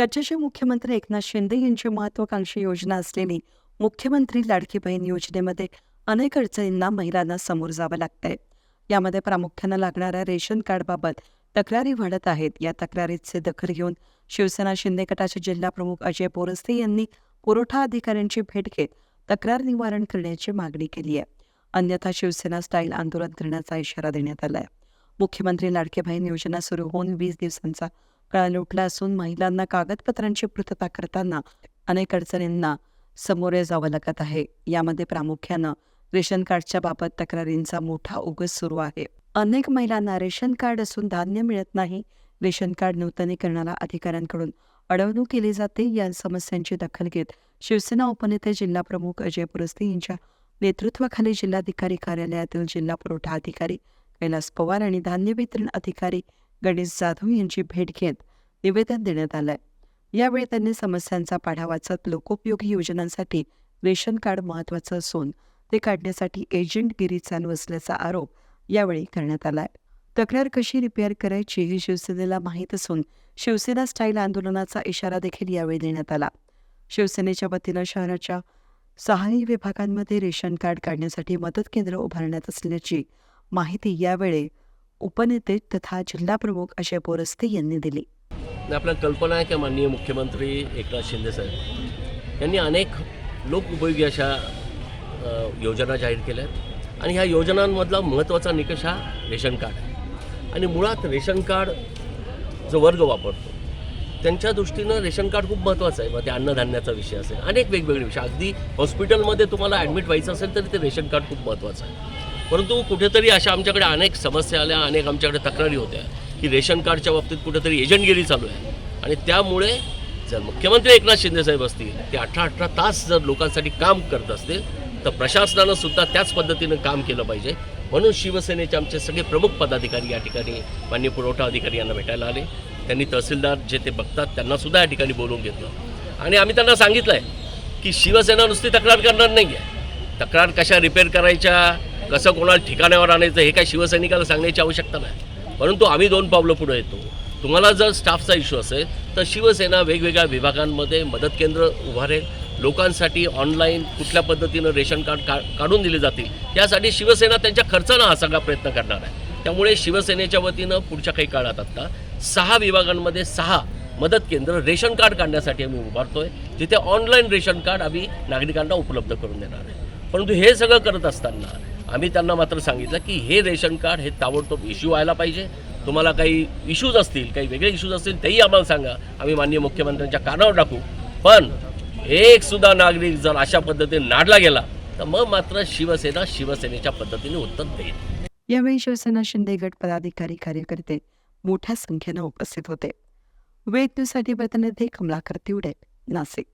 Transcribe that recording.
राज्याचे मुख्यमंत्री एकनाथ शिंदे यांची महत्वाकांक्षी योजना असलेली मुख्यमंत्री लाडकी बहीण योजनेमध्ये अनेक अडचणींना महिलांना समोर जावं लागतंय. यामध्ये प्रामुख्यानं लागणाऱ्या रेशन कार्डबाबत तक्रारी वाढत आहेत. या तक्रारीचे दखल घेऊन शिवसेना शिंदे गटाचे जिल्हा प्रमुख अजय पोरस्ते यांनी पुरवठा अधिकाऱ्यांची भेट घेत तक्रार निवारण करण्याची मागणी केली आहे. अन्यथा शिवसेना स्टाईल आंदोलन करण्याचा इशारा देण्यात आला आहे मुख्यमंत्री लाडके बहीण योजना सुरू होऊन वीस दिवसांचा काळ लुटला असून महिलांना कागदपत्रांची पूर्तता करताना अनेक अडचणींना सामोरे जावं लागत आहे. यामध्ये प्रामुख्यानं रेशन कार्डच्या बाबत तक्रारींचा मोठा उगस सुरू आहे. अनेक महिलांना रेशन कार्ड असून धान्य मिळत नाही. रेशन कार्ड नूतनीकरणाला अधिकाऱ्यांकडून अडवणूक केली जाते. या समस्यांची दखल घेत शिवसेना उपनेते जिल्हा प्रमुख अजय पुरस्ते यांच्या नेतृत्वाखाली जिल्हाधिकारी कार्यालयातील जिल्हा पुरवठा अधिकारी कैलास पवार आणि धान्य वितरण अधिकारी गणेश जाधव यांची भेट घेत निवेदन देण्यात आलंय. यावेळी त्यांनी समस्यांचा पाढा वाचत लोकोपयोगी योजनांसाठी रेशन कार्ड महत्वाचं असून ते काढण्यासाठी एजंटगिरी चालू असल्याचा आरोप यावेळी करण्यात आलाय. तक्रार कशी रिपेअर करायची हे शिवसेनेला माहीत असून शिवसेना स्टाईल आंदोलनाचा इशारा देखील यावेळी देण्यात आला. शिवसेनेच्या वतीनं शहराच्या सहाही विभागांमध्ये रेशन कार्ड काढण्यासाठी मदत केंद्र उभारण्यात असल्याची माहिती यावेळी उपनेते तथा जिल्हाप्रमुख अजय पोरस्ते यांनी दिली. आणि आपल्याला कल्पना आहे की माननीय मुख्यमंत्री एकनाथ शिंदे साहेब यांनी अनेक लोकउपयोगी अशा योजना जाहीर केल्या आहेत. आणि ह्या योजनांमधला महत्त्वाचा निकष हा रेशन कार्ड आहे. आणि मुळात रेशन कार्ड जो वर्ग वापरतो त्यांच्या दृष्टीनं रेशन कार्ड खूप महत्त्वाचं आहे. मग ते अन्नधान्याचा विषय असेल अनेक वेगवेगळे विषय. अगदी हॉस्पिटलमध्ये तुम्हाला ॲडमिट व्हायचं असेल तरी ते रेशन कार्ड खूप महत्त्वाचं आहे. परंतु कुठेतरी अशा आमच्याकडे अनेक समस्या आल्या अनेक आमच्याकडे तक्रारी होत्या. की रेशन कार्डच्या बाबतीत कुठेतरी एजंटगिरी चालू आहे. आणि त्यामुळे जर मुख्यमंत्री एकनाथ शिंदेसाहेब असतील ते अठरा अठरा तास जर लोकांसाठी काम करत असतील तर प्रशासनानं सुद्धा त्याच पद्धतीनं काम केलं पाहिजे. म्हणून शिवसेनेचे आमचे सगळे प्रमुख पदाधिकारी या ठिकाणी मान्य पुरवठा अधिकारी यांना भेटायला आले. त्यांनी तहसीलदार जे ते बघतात त्यांना सुद्धा या ठिकाणी बोलवून घेतलं. आणि आम्ही त्यांना सांगितलं आहे की शिवसेना नुसती तक्रार करणार नाही आहे तक्रार कशा रिपेअर करायच्या कसं कोणाला ठिकाणावर आणायचं हे काय शिवसैनिकाला सांगण्याची आवश्यकता नाही. परंतु आम्ही दोन पावलं पुढे येतो. तुम्हाला जर स्टाफचा इश्यू असेल तर शिवसेना वेगवेगळ्या विभागांमध्ये मदत केंद्र उभारेल. लोकांसाठी ऑनलाईन कुठल्या पद्धतीनं रेशन कार्ड का काढून दिले जातील त्यासाठी शिवसेना त्यांच्या खर्चानं हा सगळा प्रयत्न करणार आहे. त्यामुळे शिवसेनेच्या वतीनं पुढच्या काही काळात आत्ता सहा विभागांमध्ये सहा मदत केंद्र रेशन कार्ड काढण्यासाठी आम्ही उभारतोय जिथे ऑनलाईन रेशन कार्ड आम्ही नागरिकांना उपलब्ध करून देणार आहे. परंतु हे सगळं करत असताना आम्ही त्यांना मात्र सांगितलं की हे रेशन कार्ड हे ताबडतोब इश्यू व्हायला पाहिजे. तुम्हाला काही इश्यूज असतील काही वेगळे इश्यूज असतील तेही आम्हाला सांगा. आम्ही माननीय मुख्यमंत्र्यांच्या कानावर टाकू. पण एक सुद्धा नागरिक जर अशा पद्धतीने नाडला गेला तर मग मात्र शिवसेना शिवसेनेच्या पद्धतीने उत्तर देईल. यावेळी शिवसेना शिंदे गट पदाधिकारी कार्यकर्ते मोठ्या संख्येनं उपस्थित होते. वेद न्यूजसाठी प्रतिनिधी कमलाकर तिवडे नाशिक.